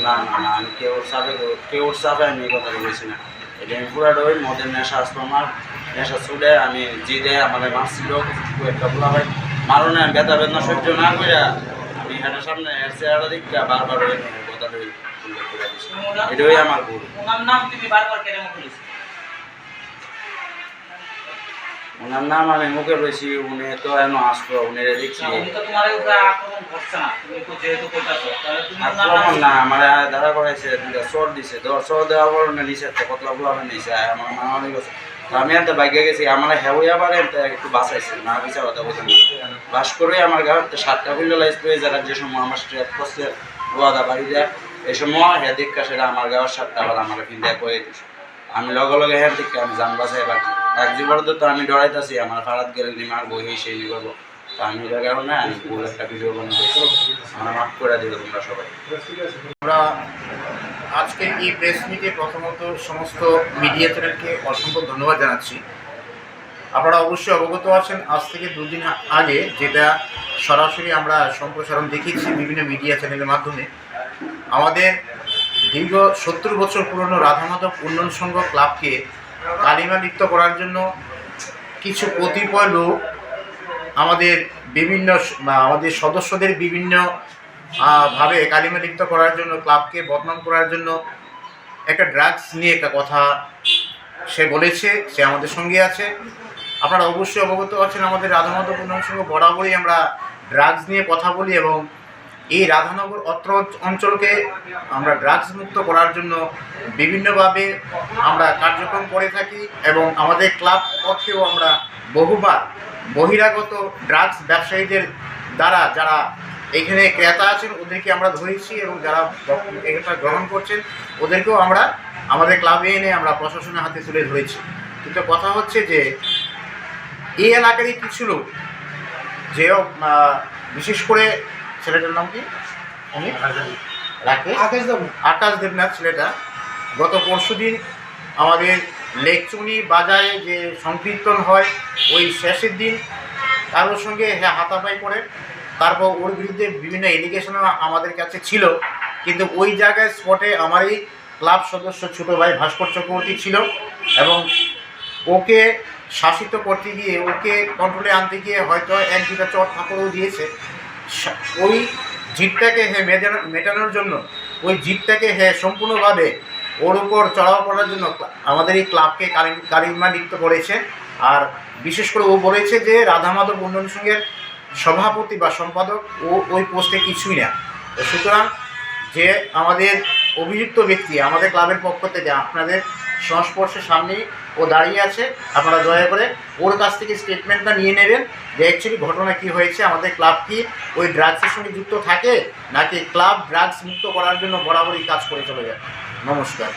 না না না আমি কেউ চাপে কেউ চাপে আমি এই কথা বলেছি না এটা আমি পুরাটা ওই মদের নেশা আসতো আমার নেশা ছুটে আমি জিদে আমার মারছিল একটা বলা হয় মারো না ব্যথা বেদনা সহ্য না করে আমি হেঁটার সামনে এর চেহারা দিকটা বারবার ওই কথা করে দিচ্ছি আমার ভুল নাম তুমি বারবার কেন ওনার নাম আমি মুখে রয়েছি উনি তো এন আসতো উনি দেখছি আক্রমণ না আমার দাদা করাইছে দুটা চোর দিছে তো চোর দেওয়ার পর উনি নিচে কতলা বলা নিছে আমার মামানি গেছে। আমি একটা বাইকে গেছি আমার হেউয়া পারে একটু বাঁচাইছে না বিচার কথা বলতে বাস করে আমার গাঁত সাতটা খুললে লাইস পেয়ে যারা যে সময় আমার স্ট্রেট করছে গোয়াদা বাড়ি দেয় এই সময় হ্যাঁ দেখা সেটা আমার গাঁয়ের সাতটা আবার আমার ফিন্দা করে দিছে। আমি লগে লগে হ্যাঁ দেখে আমি জান বাসায় বাকি বাগজি বড় তো আমি ডরাইতাছি, আমার ফারাত গেলে নি মারবো এই সেই করব। তো আমি এটার কারণে আমি ভুল একটা ভিডিও বানিয়ে আমার মাফ করে দিবে তোমরা সবাই। আমরা আজকে এই প্রেস মিটে প্রথমত সমস্ত মিডিয়া চ্যানেলকে অসংখ্য ধন্যবাদ জানাচ্ছি। আপনারা অবশ্যই অবগত আছেন, আজ থেকে দুদিন আগে যেটা সরাসরি আমরা সম্প্রসারণ দেখিয়েছি বিভিন্ন মিডিয়া চ্যানেলের মাধ্যমে। আমাদের দীর্ঘ সত্তর বছর পুরনো রাধামাধব উন্নয়ন সংঘ ক্লাবকে কালিমা লিপ্ত করার জন্য কিছু কতিপয় লোক আমাদের বিভিন্ন আমাদের সদস্যদের বিভিন্ন ভাবে কালিমা লিপ্ত করার জন্য, ক্লাবকে বদনাম করার জন্য একটা ড্রাগস নিয়ে একটা কথা সে বলেছে, সে আমাদের সঙ্গে আছে। আপনারা অবশ্যই অবগত আছেন আমাদের রাধামাধব সংঘ বরাবরই আমরা ড্রাগস নিয়ে কথা বলি এবং এই রাধানগর অত্র অঞ্চলকে আমরা ড্রাগস মুক্ত করার জন্য বিভিন্নভাবে আমরা কার্যক্রম করে থাকি এবং আমাদের ক্লাব পক্ষেও আমরা বহুবার বহিরাগত ড্রাগস ব্যবসায়ীদের দ্বারা যারা এখানে ক্রেতা আছেন, ওদেরকে আমরা ধরেছি এবং যারা এটা গ্রহণ করছেন, ওদেরকেও আমরা আমাদের ক্লাবে এনে আমরা প্রশাসনের হাতে তুলে ধরেছি। কিন্তু কথা হচ্ছে যে, এই এলাকারই কিছু লোক, যে বিশেষ করে ছেলেটার নাম কি? অমিত? রাকেশ? আকাশ দেব আকাশ দেবনাথ ছেলেটা। গত পরশুদিন আমাদের লেকচুনি বাজায় যে সংকীর্তন হয় ওই শেষের দিন কারোর সঙ্গে হ্যাঁ হাতাপাই করে। তারপর ওর বিরুদ্ধে বিভিন্ন এলিগেশনও আমাদের কাছে ছিল। কিন্তু ওই জায়গায় স্পটে আমারই ক্লাব সদস্য ছোটো ভাই ভাস্কর চক্রবর্তী ছিল এবং ওকে শাসিত করতে গিয়ে ওকে কন্ট্রোলে আনতে গিয়ে হয়তো এক দুটা চট থাপড়ও দিয়েছে। ওই জিতটাকে হে মেটানো- মেটানোর জন্য, ওই জিতটাকে হে সম্পূর্ণভাবে ওর উপর চড়াও করার জন্য আমাদের এই ক্লাবকে কারি- কারিমা লিপ্ত করেছে। আর বিশেষ করে ও বলেছে যে রাধা মাধব উন্নয়ন সংঘের সভাপতি বা সম্পাদক, ও ওই পোস্টে কিছুই না। সুতরাং যে আমাদের অভিযুক্ত ব্যক্তি আমাদের ক্লাবের পক্ষ থেকে, আপনাদের সংস্পর্শের সামনেই ও দাঁড়িয়ে আছে। আপনারা দয়া করে ওর কাছ থেকে স্টেটমেন্টটা নিয়ে নেবেন যে অ্যাকচুয়ালি ঘটনা কি হয়েছে, আমাদের ক্লাব কি ওই ড্রাগসের সঙ্গে যুক্ত থাকে, নাকি ক্লাব ড্রাগস মুক্ত করার জন্য বরাবরই কাজ করে চলে যায়। নমস্কার।